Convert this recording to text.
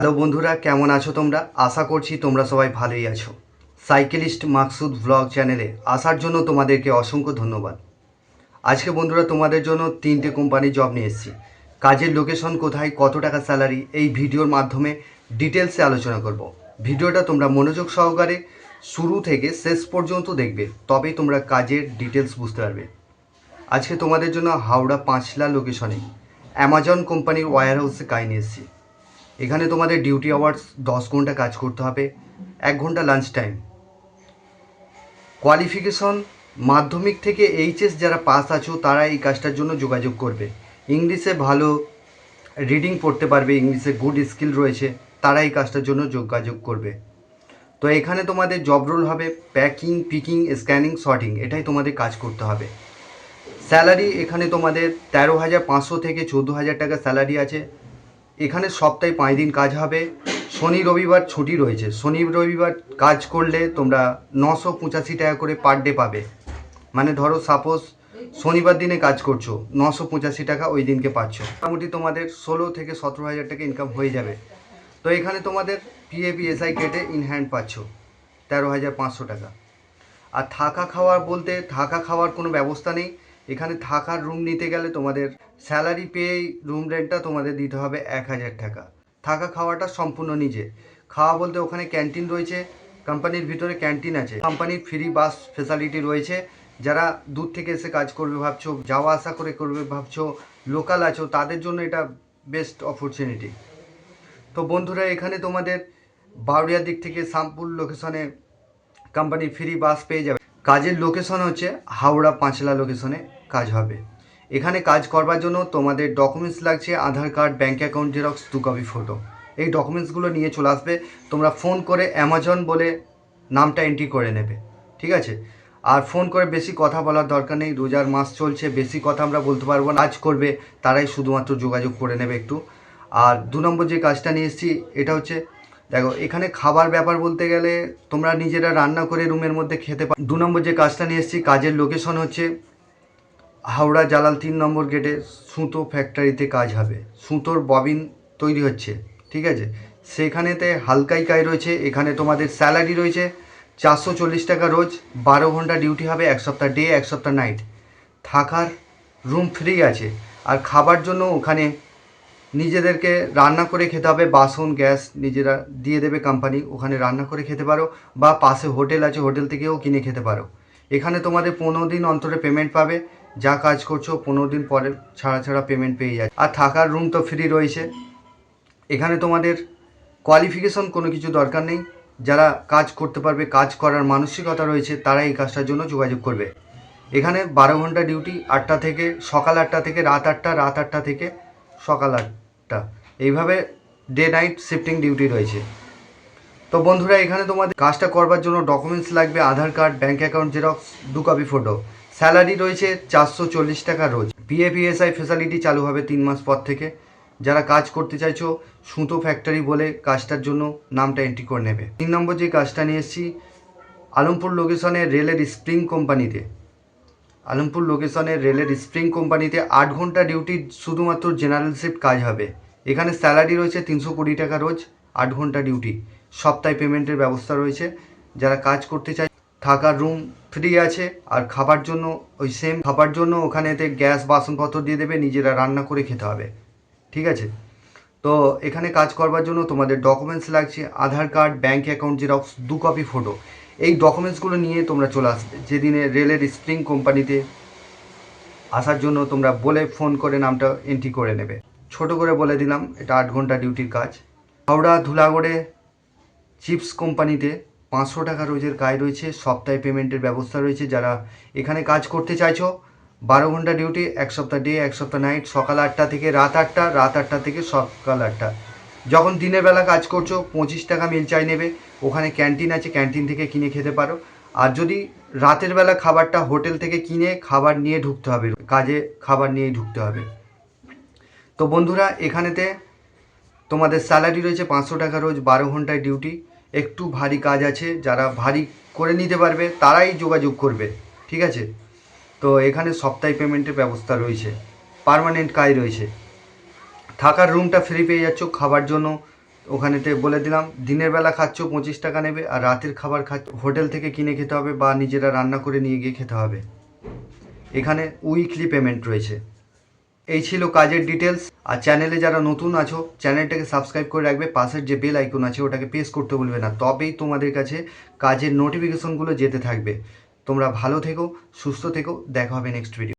Hello বন্ধুরা, কেমন আছো তোমরা? আশা করছি তোমরা সবাই ভালোই আছো। সাইকেলিস্ট মাকসুদ ব্লগ চ্যানেলে আসার জন্য তোমাদেরকে অসংখ্য ধন্যবাদ। আজকে বন্ধুরা, তোমাদের জন্য তিনটে কোম্পানির জব নিয়ে এসেছি। কাজের লোকেশন কোথায়, কত টাকা স্যালারি, এই ভিডিওর মাধ্যমে ডিটেলসে আলোচনা করব। ভিডিওটা তোমরা মনোযোগ সহকারে শুরু থেকে শেষ পর্যন্ত দেখবে, তবেই তোমরা কাজের ডিটেলস বুঝতে পারবে। আজকে তোমাদের জন্য হাওড়া পাঁচলা লোকেশনে অ্যামাজন কোম্পানির ওয়্যার হাউসে কাজ নিয়ে এসেছি। এখানে তোমাদের ডিউটি আওয়ার্স দশ ঘণ্টা কাজ করতে হবে, এক ঘণ্টা লাঞ্চ টাইম কোয়ালিফিকেশন মাধ্যমিক থেকে এইচএস যারা পাস আছো, তারা এই কাজটার জন্য যোগাযোগ করবে। ইংলিশে ভালো রিডিং পড়তে পারবে, ইংলিশে গুড স্কিল রয়েছে, তারা এই কাজটার জন্য যোগাযোগ করবে। তো এখানে তোমাদের জব রোল হবে প্যাকিং পিকিং স্ক্যানিং শর্টিং এটাই তোমাদের কাজ করতে হবে। স্যালারি এখানে তোমাদের তেরো হাজার পাঁচশো থেকে চোদ্দ হাজার টাকা স্যালারি আছে। এখানে সপ্তাহে পাঁচ দিন কাজ হবে। শনি, রবিবার ছুটি রয়েছে। শনি, রবিবার কাজ করলে তোমরা নশো পঁচাশি টাকা করে পার ডে পাবে। মানে ধরো সাপোজ শনিবার দিনে কাজ করছ, নশো পঁচাশি টাকা ওই দিনকে পাচ্ছ। মোটামুটি তোমাদের ষোলো থেকে সতেরো হাজার টাকা ইনকাম হয়ে যাবে। তো এখানে তোমাদের পিএপি এসআই কেটে ইন হ্যান্ড পাচ্ছ, তেরো হাজার পাঁচশো টাকা। আর থাকা খাওয়ার বলতে, থাকা খাওয়ার কোনো ব্যবস্থা নেই। এখানে থাকার রুম নিতে গেলে তোমাদের স্যালারি পেয়ে রুম রেন্টটা তোমাদের দিতে হবে এক হাজার টাকা। থাকা খাওয়াটা সম্পূর্ণ নিজে। খাওয়া বলতে ওখানে ক্যান্টিন রয়েছে কোম্পানির ভিতরে ক্যান্টিন আছে। কোম্পানির ফ্রি বাস ফেসিলিটি রয়েছে। যারা দূর থেকে এসে কাজ করবে ভাবছ, যাওয়া আসা করে করবে ভাবছ লোকাল আছো, তাদের জন্য এটা বেস্ট অপরচুনিটি তো বন্ধুরা, এখানে তোমাদের বাউরিয়ার দিক থেকে শামপুর লোকেশনে কোম্পানি ফ্রি বাস পেয়ে যাবে। কাজের লোকেশন হচ্ছে হাওড়া পাঁচলা লোকেশনে কাজ হবে। এখানে কাজ করবার জন্য তোমাদের ডকুমেন্টস লাগছে, Aadhaar card bank account xerox দু কপি ফটো এই ডকুমেন্টসগুলো নিয়ে চলে আসবে, তোমরা ফোন করে অ্যামাজন বলে নামটা এন্ট্রি করে নেবে, ঠিক আছে? আর ফোন করে বেশি কথা বলার দরকার নেই, রোজার মাস চলছে, বেশি কথা আমরা বলতে পারব না, কাজ করবে, তারাই শুধুমাত্র যোগাযোগ করে নেবে একটু। আর দু নম্বর যে কাজটা নিয়ে এসেছি, এটা হচ্ছে, দেখো, এখানে খাবার ব্যাপার বলতে গেলে তোমরা নিজেরা রান্না করে রুমের মধ্যে খেতে পারো দু নম্বর যে কাজটা নিয়ে এসেছি, কাজের লোকেশন হচ্ছে হাওড়া জালাল তিন নম্বর গেটে সুতো ফ্যাক্টরিতে কাজ হবে। সুতোর ববিন তৈরি হচ্ছে, ঠিক আছে? সেখানেতে হালকাই কাজ রয়েছে, এখানে তোমাদের স্যালারি রয়েছে চারশো চল্লিশ টাকা রোজ, বারো ঘণ্টা ডিউটি হবে এক সপ্তাহ ডে এক সপ্তাহ নাইট থাকার রুম ফ্রি আছে, আর খাবার জন্য ওখানে নিজেদেরকে রান্না করে খেতে হবে, বাসন, গ্যাস নিজেরা দিয়ে দেবে কোম্পানি ওখানে রান্না করে খেতে পারো, বা পাশে হোটেল আছে হোটেল থেকেও কিনে খেতে পারো। এখানে তোমাদের পনেরো দিন অন্তরে পেমেন্ট পাবে। যা কাজ করছ পনেরো দিন পরে ছাড়া ছাড়া পেমেন্ট পেয়ে যায় আর থাকার রুম তো ফ্রি রয়েছে। এখানে তোমাদের কোয়ালিফিকেশন কোনো কিছু দরকার নেই। যারা কাজ করতে পারবে, কাজ করার মানসিকতা রয়েছে তারা এই কাজটার জন্য যোগাযোগ করবে। এখানে বারো ঘণ্টা ডিউটি আটটা থেকে, সকাল আটটা থেকে, রাত আটটা রাত আটটা থেকে সকাল আটটা। এইভাবে ডে নাইট শিফটিং ডিউটি রয়েছে। তো বন্ধুরা, এখানে তোমাদের কাজটা করবার জন্য ডকুমেন্টস লাগবে, Aadhaar card bank account xerox দু কপি ফটো স্যালারি রয়েছে চারশো চল্লিশ টাকা রোজ। পিএফিএসআই ফেসিলিটি চালু হবে তিন মাস পর থেকে। যারা কাজ করতে চাইছো, সুতো ফ্যাক্টরি বলে কাজটার জন্য নামটা এন্ট্রি করে নেবে। তিন নম্বর যে কাজটা নিয়ে এসেছি, আলমপুর লোকেশনে রেলের স্প্রিং কোম্পানিতে আলমপুর লোকেশনে রেলের স্প্রিং কোম্পানিতে আট ঘণ্টা ডিউটি শুধুমাত্র জেনারেল শিফট কাজ হবে। এখানে স্যালারি রয়েছে তিনশো কুড়ি টাকা রোজ, আট ঘণ্টা ডিউটি সপ্তাহে পেমেন্টের ব্যবস্থা রয়েছে। যারা কাজ করতে চায়, থাকার রুম ফ্রি আছে আর খাবার জন্য, ওই সেম খাবার জন্য ওখানেতে গ্যাস বাসনপত্র দিয়ে দেবে, নিজেরা রান্না করে খেতে হবে। ঠিক আছে? তো এখানে কাজ করবার জন্য তোমাদের ডকুমেন্টস লাগছে, Aadhaar card bank account xerox দু কপি ফটো এই ডকুমেন্টসগুলো নিয়ে তোমরা চলে আসবে। যেদিনে রেলের স্প্রিং কোম্পানিতে আসার জন্য তোমরা বলে ফোন করে নামটা এন্ট্রি করে নেবে। ছোট করে বলে দিলাম, এটা আট ঘণ্টা ডিউটির কাজ। হাওড়া, ধুলাগড়ে চিপস কোম্পানিতে পাঁচশো টাকা রোজের কাজ রয়েছে, সপ্তাহে পেমেন্টের ব্যবস্থা রয়েছে। যারা এখানে কাজ করতে চাইছো, বারো ঘণ্টা ডিউটি, এক সপ্তাহ ডে, এক সপ্তাহ নাইট, সকাল আটটা থেকে রাত আটটা রাত আটটা থেকে সকাল আটটা। যখন দিনের বেলা কাজ করছ, পঁচিশ টাকা মিল চাই নেবে। ওখানে ক্যান্টিন আছে, ক্যান্টিন থেকে কিনে খেতে পারো। আর যদি রাতের বেলা খাবারটা হোটেল থেকে কিনে খাবার নিয়ে ঢুকতে হবে, কাজে খাবার নিয়েই ঢুকতে হবে। তো বন্ধুরা, এখানেতে তোমাদের স্যালারি রয়েছে পাঁচশো টাকা রোজ, বারো ঘন্টায় ডিউটি। একটু ভারী কাজ আছে, যারা ভারী করে নিতে পারবে, তারাই যোগাযোগ করবে, ঠিক আছে? তো এখানে সপ্তাহে পেমেন্টের ব্যবস্থা রয়েছে পার্মানেন্ট কাজ রয়েছে। থাকার রুমটা ফ্রি পেয়ে যাচ্ছ, খাবার জন্য। ওখানেতে বলে দিলাম, দিনের বেলা খাচ্ছ, পঁচিশ টাকা নেবে, আর রাতের খাবার খা হোটেল থেকে কিনে খেতে হবে বা নিজেরা রান্না করে নিয়ে গিয়ে খেতে হবে। এখানে উইকলি পেমেন্ট রয়েছে। এই ছিল কাজের ডিটেলস আর চ্যানেলে যারা নতুন আছো চ্যানেলটাকে সাবস্ক্রাইব করে রাখবে। পাশের যে বেল আইকন আছে, ওটাকে প্রেস করতে বলবে না। তবেই তোমাদের কাছে কাজের নোটিফিকেশনগুলো যেতে থাকবে। তোমরা ভালো থেকো, সুস্থ থেকো। দেখা হবে নেক্সট ভিডিও